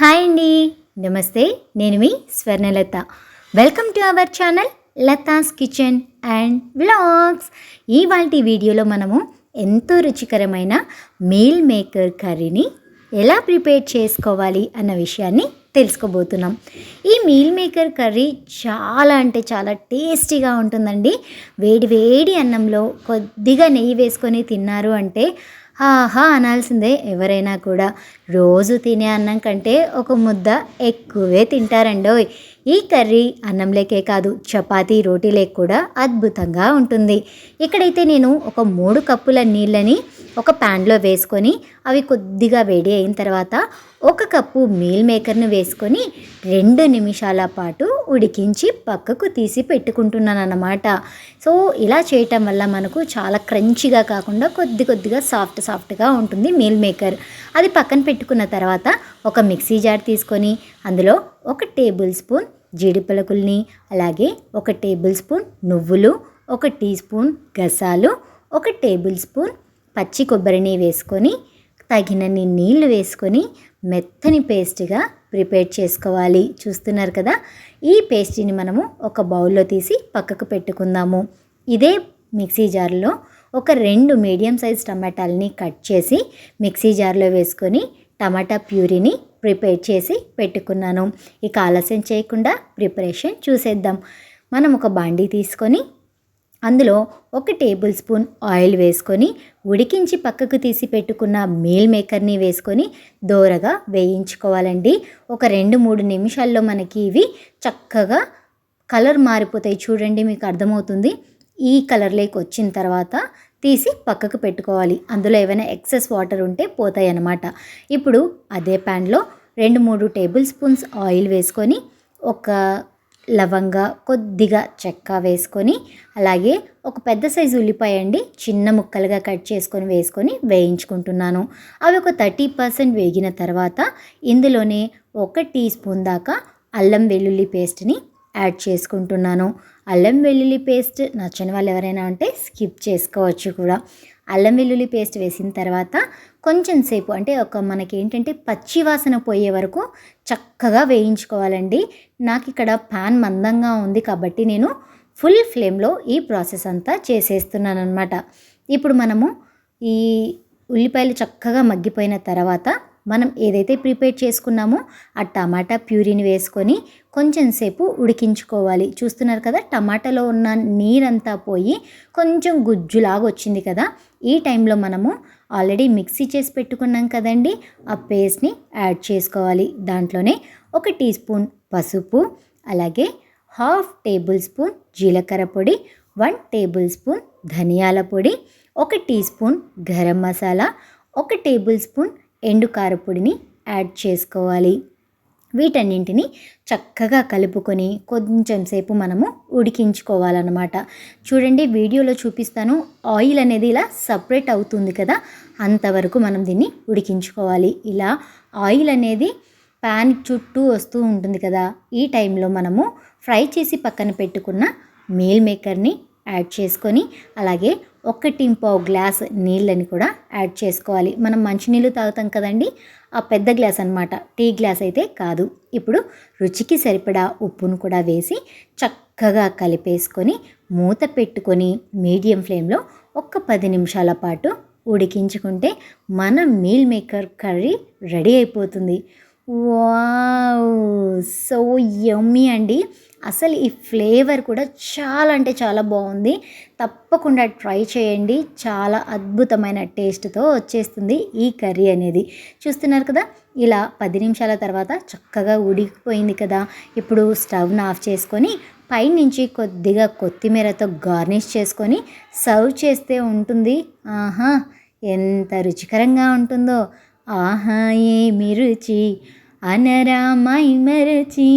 Hi అండి. నమస్తే నేను మీ Swarnalatha. Welcome to our channel Latha's kitchen and vlogs ఇవాళ వీడియోలో మనము ఎంతో రుచికరమైన మీల్ మేకర్ కర్రీని ఎలా ప్రిపేర్ చేసుకోవాలి అన్న విషయాన్ని తెలుసుకోబోతున్నాం. ఈ మీల్ మేకర్ కర్రీ చాలా అంటే చాలా టేస్టీగా ఉంటుందండి. వేడి వేడి అన్నంలో కొద్దిగా నెయ్యి వేసుకొని తిన్నారు అంటే ఆహా అనాల్సిందే. ఎవరైనా కూడా రోజు తినే అన్నం కంటే ఒక ముద్ద ఎక్కువే తింటారండోయ్. ఈ కర్రీ అన్నంలేకే కాదు చపాతీ రోటీలేకి కూడా అద్భుతంగా ఉంటుంది. ఇక్కడైతే నేను ఒక మూడు కప్పుల నీళ్ళని ఒక ప్యాన్లో వేసుకొని అవి కొద్దిగా వేడి అయిన తర్వాత ఒక కప్పు మీల్ మేకర్ను వేసుకొని రెండు నిమిషాల పాటు ఉడికించి పక్కకు తీసి పెట్టుకుంటున్నాను అన్నమాట సో ఇలా చేయటం వల్ల మనకు చాలా క్రంచిగా కాకుండా కొద్ది కొద్దిగా సాఫ్ట్ సాఫ్ట్గా ఉంటుంది మీల్ మేకర్. అది పక్కన పెట్టుకున్న తర్వాత ఒక మిక్సీ జార్ తీసుకొని అందులో ఒక టేబుల్ స్పూన్ జీడిపలకుల్ని అలాగే ఒక టేబుల్ స్పూన్ నువ్వులు ఒక టీ స్పూన్ గసాలు ఒక టేబుల్ స్పూన్ పచ్చి కొబ్బరిని వేసుకొని తగినన్ని నీళ్ళు వేసుకొని మెత్తని పేస్ట్గా ప్రిపేర్ చేసుకోవాలి. చూస్తున్నారు కదా? ఈ పేస్ట్ని మనము ఒక బౌల్లో తీసి పక్కకు పెట్టుకుందాము. ఇదే మిక్సీ జార్లో ఒక రెండు మీడియం సైజ్ టమాటాలని కట్ చేసి మిక్సీ జార్లో వేసుకొని టమాటా ప్యూరీని ప్రిపేర్ చేసి పెట్టుకున్నాను. ఇక ఆలస్యం చేయకుండా ప్రిపరేషన్ చూసేద్దాం. మనం ఒక బాండీ తీసుకొని అందులో ఒక టేబుల్ స్పూన్ ఆయిల్ వేసుకొని ఉడికించి పక్కకు తీసి పెట్టుకున్న మీల్ మేకర్ని వేసుకొని దోరగా వేయించుకోవాలండి. ఒక రెండు మూడు నిమిషాల్లో మనకి ఇవి చక్కగా కలర్ మారిపోతాయి. చూడండి మీకు అర్థమవుతుంది. ఈ కలర్లోకి వచ్చిన తర్వాత తీసి పక్కకు పెట్టుకోవాలి. అందులో ఏమైనా ఎక్సెస్ వాటర్ ఉంటే పోతాయి అన్నమాట ఇప్పుడు అదే ప్యాన్లో రెండు మూడు టేబుల్ స్పూన్స్ ఆయిల్ వేసుకొని ఒక లవంగా కొద్దిగా చెక్క వేసుకొని అలాగే ఒక పెద్ద సైజు ఉల్లిపాయ అండి చిన్న ముక్కలుగా కట్ చేసుకొని వేసుకొని వేయించుకుంటున్నాను. అవి ఒక థర్టీ పర్సెంట్ వేగిన తర్వాత ఇందులోనే ఒక టీ స్పూన్ దాకా అల్లం వెల్లుల్లి పేస్ట్ని యాడ్ చేసుకుంటున్నాను. అల్లం వెల్లుల్లి పేస్ట్ నచ్చని వాళ్ళు ఎవరైనా ఉంటే స్కిప్ చేసుకోవచ్చు కూడా. అల్లం వెల్లుల్లి పేస్ట్ వేసిన తర్వాత కొంచెం సేపు అంటే ఒక మనకి ఏంటంటే పచ్చి వాసన పోయే వరకు చక్కగా వేయించుకోవాలండి. నాకు ఇక్కడ పాన్ మందంగా ఉంది కాబట్టి నేను ఫుల్ ఫ్లేమ్లో ఈ ప్రాసెస్ అంతా చేసేస్తున్నాను అనమాట ఇప్పుడు మనము ఈ ఉల్లిపాయలు చక్కగా మగ్గిపోయిన తర్వాత మనం ఏదైతే ప్రిపేర్ చేసుకున్నామో ఆ టమాటా ప్యూరీని వేసుకొని కొంచెం సేపు ఉడికించుకోవాలి. చూస్తున్నారు కదా టమాటాలో ఉన్న నీరంతా పోయి కొంచెం గుజ్జులాగా వచ్చింది కదా. ఈ టైంలో మనము ఆల్రెడీ మిక్సీ చేసి పెట్టుకున్నాం కదండి ఆ పేస్ట్ని యాడ్ చేసుకోవాలి. దాంట్లోనే ఒక టీ స్పూన్ పసుపు అలాగే హాఫ్ టేబుల్ స్పూన్ జీలకర్ర పొడి వన్ టేబుల్ స్పూన్ ధనియాల పొడి ఒక టీ స్పూన్ గరం మసాలా ఒక టేబుల్ స్పూన్ ఎండు కారపొడిని యాడ్ చేసుకోవాలి. వీటన్నింటిని చక్కగా కలుపుకొని కొంచెం సేపు మనము ఉడికించుకోవాలన్నమాట. చూడండి వీడియోలో చూపిస్తాను. ఆయిల్ అనేది ఇలా సపరేట్ అవుతుంది కదా అంతవరకు మనం దీన్ని ఉడికించుకోవాలి. ఇలా ఆయిల్ అనేది ప్యాన్ చుట్టూ వస్తూ ఉంటుంది కదా ఈ టైంలో మనము ఫ్రై చేసి పక్కన పెట్టుకున్న మీల్ మేకర్ని యాడ్ చేసుకొని అలాగే ఒకటి పావు గ్లాస్ నీళ్ళని కూడా యాడ్ చేసుకోవాలి. మనం మంచినీళ్ళు తాగుతాం కదండి ఆ పెద్ద గ్లాస్ అనమాట టీ గ్లాస్ అయితే కాదు. ఇప్పుడు రుచికి సరిపడా ఉప్పును కూడా వేసి చక్కగా కలిపేసుకొని మూత పెట్టుకొని మీడియం ఫ్లేమ్లో ఒక్క పది నిమిషాల పాటు ఉడికించుకుంటే మన మీల్ మేకర్ కర్రీ రెడీ అయిపోతుంది. వావ్! సో యమ్మీ అండి. అసలు ఈ ఫ్లేవర్ కూడా చాలా అంటే చాలా బాగుంది. తప్పకుండా ట్రై చేయండి. చాలా అద్భుతమైన టేస్ట్తో వచ్చేస్తుంది ఈ కర్రీ అనేది. చూస్తున్నారు కదా? ఇలా పది నిమిషాల తర్వాత చక్కగా ఉడికిపోయింది కదా? ఇప్పుడు స్టవ్ను ఆఫ్ చేసుకొని పైనుంచి కొద్దిగా కొత్తిమీరతో గార్నిష్ చేసుకొని సర్వ్ చేస్తే ఉంటుంది. ఆహా! ఎంత రుచికరంగా ఉంటుందో! ఆహా! ఏమి రుచి? అనరామై మరచి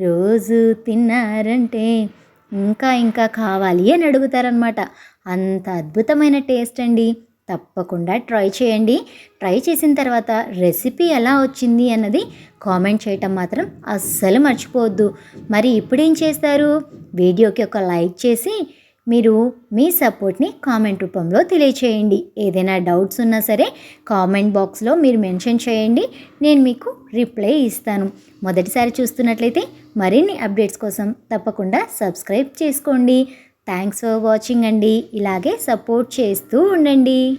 రోజు తిన్నారంటే ఇంకా ఇంకా కావాలి అని అడుగుతారనమాట అంత అద్భుతమైన టేస్ట్ అండి. తప్పకుండా ట్రై చేయండి. ట్రై చేసిన తర్వాత రెసిపీ ఎలా వచ్చింది అన్నది కామెంట్ చేయటం మాత్రం అస్సలు మర్చిపోవద్దు. మరి ఇప్పుడేం చేస్తారు? వీడియోకి ఒక లైక్ చేసి మీరు మీ సపోర్ట్ని కామెంట్ రూపంలో తెలియచేయండి. ఏదైనా డౌట్స్ ఉన్నా సరే కామెంట్ బాక్స్లో మీరు మెన్షన్ చేయండి. నేను మీకు రిప్లై ఇస్తాను. మొదటిసారి చూస్తున్నట్లయితే మరిన్ని అప్డేట్స్ కోసం తప్పకుండా సబ్స్క్రైబ్ చేసుకోండి. థ్యాంక్స్ ఫర్ వాచింగ్ అండి. ఇలాగే సపోర్ట్ చేస్తూ ఉండండి.